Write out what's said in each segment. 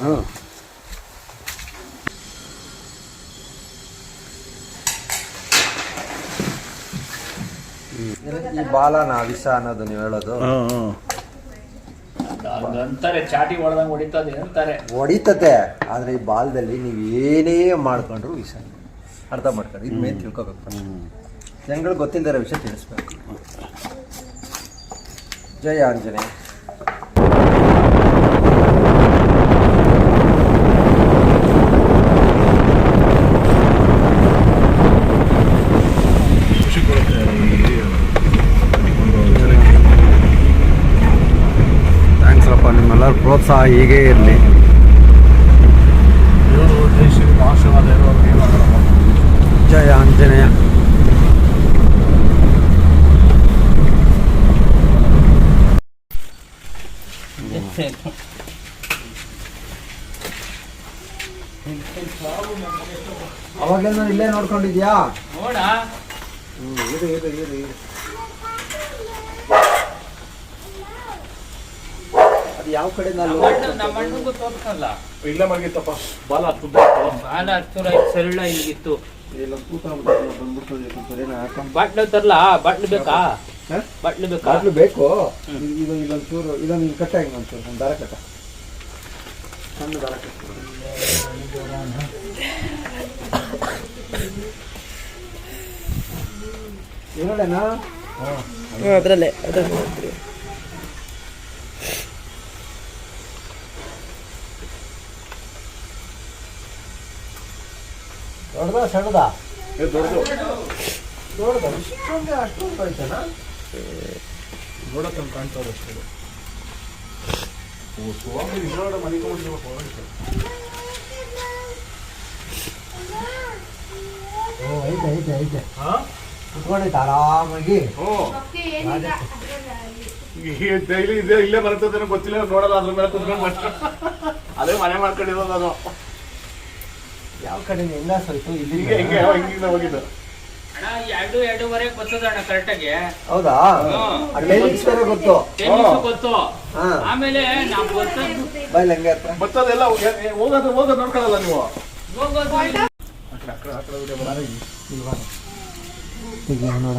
ಹಾಂ ಈ ಬಾಲನ ವಿಷ ಅನ್ನೋದು ನೀವು ಹೇಳೋದು. ಅಂತಾರೆ ಚಾಟಿ ಹೊಡೆದಂಗೆ ಹೊಡಿತದೆ ಅಂತಾರೆ. ಹೊಡಿತತೆ ಆದ್ರೆ ಈ ಬಾಲದಲ್ಲಿ ನೀವು ಏನೇ ಮಾಡ್ಕೊಂಡ್ರು ವಿಷ. ಅರ್ಥ ಮಾಡ್ಕೊಂಡು ಇದು ಮೇನ್ ತಿಳ್ಕೊಬೇಕು ಜನಗಳು ಗೊತ್ತಿಲ್ಲದಿರೋ ವಿಷಯ ತಿಳಿಸ್ಬೇಕು. ಜಯ ಆಂಜನೇಯ. ಥ್ಯಾಂಕ್ಸ್ ಅಪ್ಪ ನಿಮ್ಮೆಲ್ಲರ ಪ್ರೋತ್ಸಾಹ ಹೀಗೇ ಇರಲಿ. ಅವಾಗೇನೋ ಇಲ್ಲೇ ನೋಡ್ಕೊಂಡಿದ್ಯಾ? ನೋಡ. ಅದು ಯಾವ ಕಡೆ ನಾನು ನಮ್ಮ ಅಣ್ಣಗೂ ತೋರ್ಸಲ್ಲ. ಇಲ್ಲ ಮಲಗಿತ್ತಪ್ಪ ಬಾಲ ಬಾಲ. ಹತ್ತು ಸರಳ ಹಿಂಗಿತ್ತು. ಬಂದ್ಬಿಟ್ಟು ಬಾಟ್ಲು ತರ್ಲ? ಬಾಟ್ಲು ಬೇಕಾ? ಬಟ್ಲು ಬಾಟ್ಲು ಬೇಕಾ? ಬಟ್ಲು ಬೇಕು? ಇದು ಇಲ್ಲೊಂದು ಚೂರು ಇದೊಂದು ಕಟ್ಟಾಗಿ ಕಟ್ಟ ಒಂದು ಒಂಚೂರು ಒಂದು ದಾರ ಕಟ್ಟ. ಅದರಲ್ಲೇ ಅದರಲ್ಲಿ ದೊಡ್ಡದ ಸಣ್ಣದ? ದೊಡ್ಡದು. ದೊಡ್ಡದ? ಇಷ್ಟೊಂದೇ ಅಷ್ಟೊಂದು ಆಯ್ತಾನ ನೋಡಕ್ಕೆ ಕಾಣ್ತದೆ ಅಷ್ಟೇ. ಓ ಸ್ವಾಮಿ ಇದ್ರೊಳಗಡೆ ಮಲಿಕೊಂಡ್ಬಿಟ್ಟಿರ್ಬೇಕು ಓ ಐತೆ ಐತೆ ಐತೆ ಹಾ ಕುತ್ಕೊಂಡೈತೆ ಆರಾಮಾಗಿ ಈ ಡೈಲಿ ಇದೆ ಇಲ್ಲೇ ಬರ್ತದೇನೋ ಗೊತ್ತಿಲ್ಲ ನೋಡಲ್ಲ ಅದ್ರ ಮೇಲೆ ಕುತ್ಕೊಂಡು ಬರ್ತಾರೆ ಅದೇ ಮನೆ ಮಾಡ್ಕೊಂಡಿರೋದು ಅದು. ಯಾವ ಕಡೆ ಎಲ್ಲ ಸ್ವಲ್ಪ ಇಲ್ಲಿ ಹಿಂಗೆ ಹಿಂಗಿಂದ ಹೋಗಿದ್ದು? ಎರಡು ಎರಡೂವರೆಗೆ ಬರ್ತದಣ್ಣ ಕರೆಕ್ಟಾಗಿ ಹೌದಾ? ಬೇರೆ ಗೊತ್ತು. ಗೊತ್ತು. ಆಮೇಲೆ ನಾವು ಬರ್ತದ್ದು ಬೈಲ್ ಹೆಂಗೆ ಹತ್ರ? ಬರ್ತದೆಲ್ಲ ಹೋಗೋದು ಹೋಗೋದು ನೋಡ್ಕೊಳ್ಳಲ್ಲ ನೀವು. ನೋಡ.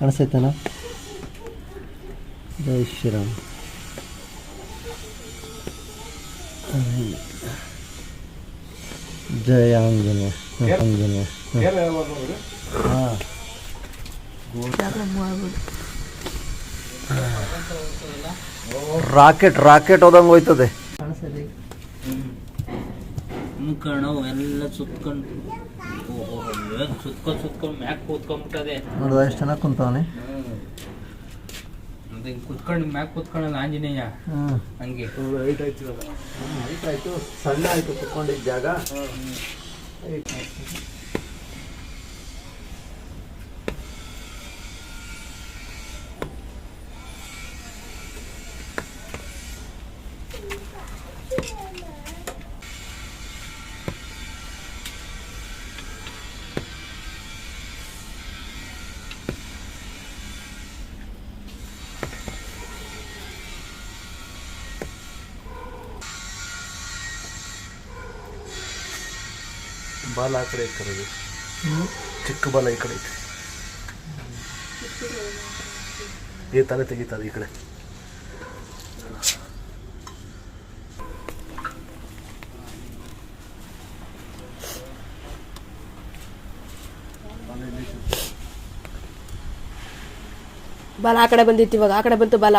ಕಾಣಿಸ್ತೈತನ? ಜೈ ಶ್ರೀರಾಮ್. ಜಯ ಅಂಜನೇಯ ಆಂಜನೇಯ. ರಾಕೆಟ್ ರಾಕೆಟ್ ಹೋದಂಗೆ ಹೋಯ್ತದೆ ಮುಖಂಡು ಎಲ್ಲ ಸುತ್ಕೊಂಡು ಸುತ್ಕೊಂಡ್ ಸುತ್ಕೊಂಡು ಮ್ಯಾಕ್ ಕೂತ್ಕೊಂಡ್ಬಿಟ್ಟದೆ ನೋಡುವ ಎಷ್ಟು ಚೆನ್ನಾಗಿ ಕುಂತವನೆ ಕುತ್ಕೊಂಡು ಮ್ಯಾಕ್ ಕೂತ್ಕೊಂಡಲ್ಲ ಆಂಜನೇಯ ಹಂಗೆ ಹೈಟ್ ಆಯ್ತು ಹೈಟ್ ಆಯ್ತು ಸಣ್ಣ ಆಯ್ತು ಕುತ್ಕೊಂಡಿದ್ದ ಜಾಗ ಬಾಲ ಆ ಕಡೆ ಇಕ್ಕறது ಚಿಕ್ಕ ಬಾಲ ಈ ಕಡೆ ಐತೆ. ಈ ತಲೆ ತೆಗಿತದೆ ಈ ಕಡೆ. ಬಾಲ ಆ ಕಡೆ ಬಂದಿತ್ತು ಇವಾಗ, ಆ ಕಡೆ ಬಂತು ಬಾಲ.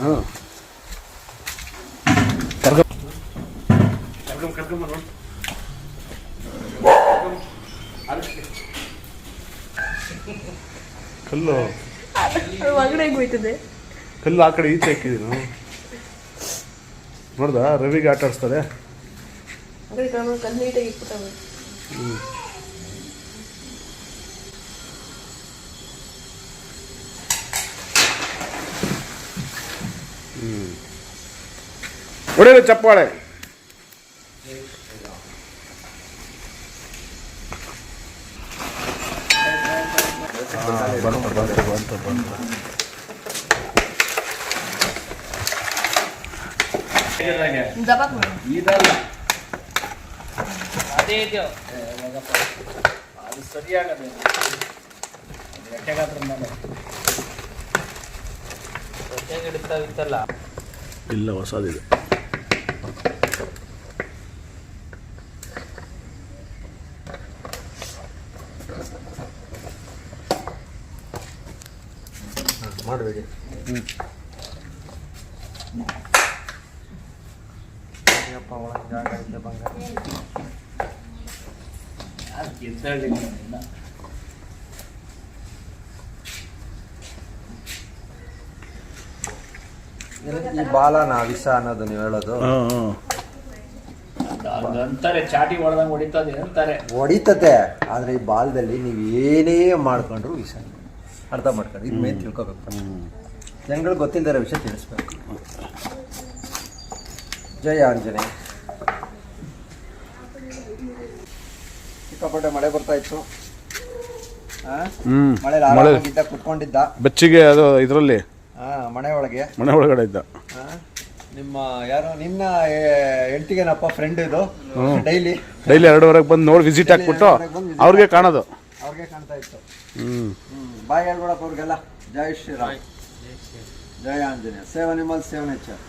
ಹಾಂ ಕಲ್ಲು. ಒಳಗಡೆ ಹೆಂಗ್ ಹೋಯ್ತದೆ? ಕಲ್ಲು ಆ ಕಡೆ ಈಚೆ ಹಾಕಿದೀನಿ ನೋಡ್ದ? ರವಿಗೆ ಆಟ ಆಡಿಸ್ತಾರೆ. ಅಂಗಡಿ ಹೊಡೆಯಲು ಚಪ್ಪಾಳೆ. ಬಂತು ಬಂತು ಬಂತು ಅದೇ ಇದೆಯೋ ಅದು ಸರಿಯಾಗದೆ ಲೆಕ್ಕಗಾತ್ರ ಮೇಲೆ ಹೊಟ್ಟೆಗೆ ಹಿಡಿತಾವಿತ್ತಲ್ಲ ಇಲ್ಲ ಹೊಸದಿದೆ. ಮಾಡಬೇಡಿ. ಜಾಗ ಐತೆ ಬಂಗಾರ. ಗೆದ್ದಳ್ಳಿ ಈ ಬಾಲನ ವಿಷ ಅನ್ನೋದು ನೀವು ಹೇಳೋದು. ಅಂತಾರೆ ಚಾಟಿ ಹೊಡೆದಂಗೆ ಹೊಡಿತದೆ ಅಂತಾರೆ. ಹೊಡಿತತೆ ಆದ್ರೆ ಈ ಬಾಲದಲ್ಲಿ ನೀವು ಏನೇ ಮಾಡ್ಕೊಂಡ್ರು ವಿಷ. ಅರ್ಥ ಮಾಡ್ಕೊಂಡು ಇದು ಮೇನ್ ತಿಳ್ಕೊಬೇಕು ಜನಗಳು ಗೊತ್ತಿಲ್ಲದಿರೋ ವಿಷಯ ತಿಳಿಸ್ಬೇಕು. ಜಯ ಆಂಜನೇಯ. ಸಿಕ್ಕಾಪಟ್ಟೆ ಮಳೆ ಬರ್ತಾ ಇತ್ತು. ಆ? ಮಳೆ. ಆರಾಮಾಗಿದ್ದ ಕುತ್ಕೊಂಡಿದ್ದ. ಬೆಚ್ಚಿಗೆ ಅದು ಇದರಲ್ಲಿ. ಆ, ಮನೆ ಒಳಗೆ. ಮನೆ ಒಳಗಡೆ ಇದ್ದ? ನಿಮ್ಮ ಯಾರು? ನಿನ್ನ ಹೆಂಡತಿಗೇನಪ್ಪ ಫ್ರೆಂಡ್ ಇದು? ಡೈಲಿ ಡೈಲಿ ಎರಡುವರೆಗೆ ಬಂದು ನೋಡಿ ವಿಸಿಟ್ ಹಾಕ್ಬಿಟ್ಟು ಅವ್ರಿಗೆ ಕಾಣೋದು. ಅವ್ರಿಗೆ ಕಾಣ್ತಾ ಇತ್ತು. ಬಾಯಿ ಹ್ಮ್. ಬಾಯ್ ಹೇಳ್ಬೇಡಪ್ಪ ಅವ್ರಿಗೆಲ್ಲ. ಜೈ ಶ್ರೀರಾಮ್. ಜಯ ಆಂಜನೇಯ. ಸೇವೆ ನಿಮ್ಮಲ್ಲಿ ಸೇವನೆ ನೇಚರ್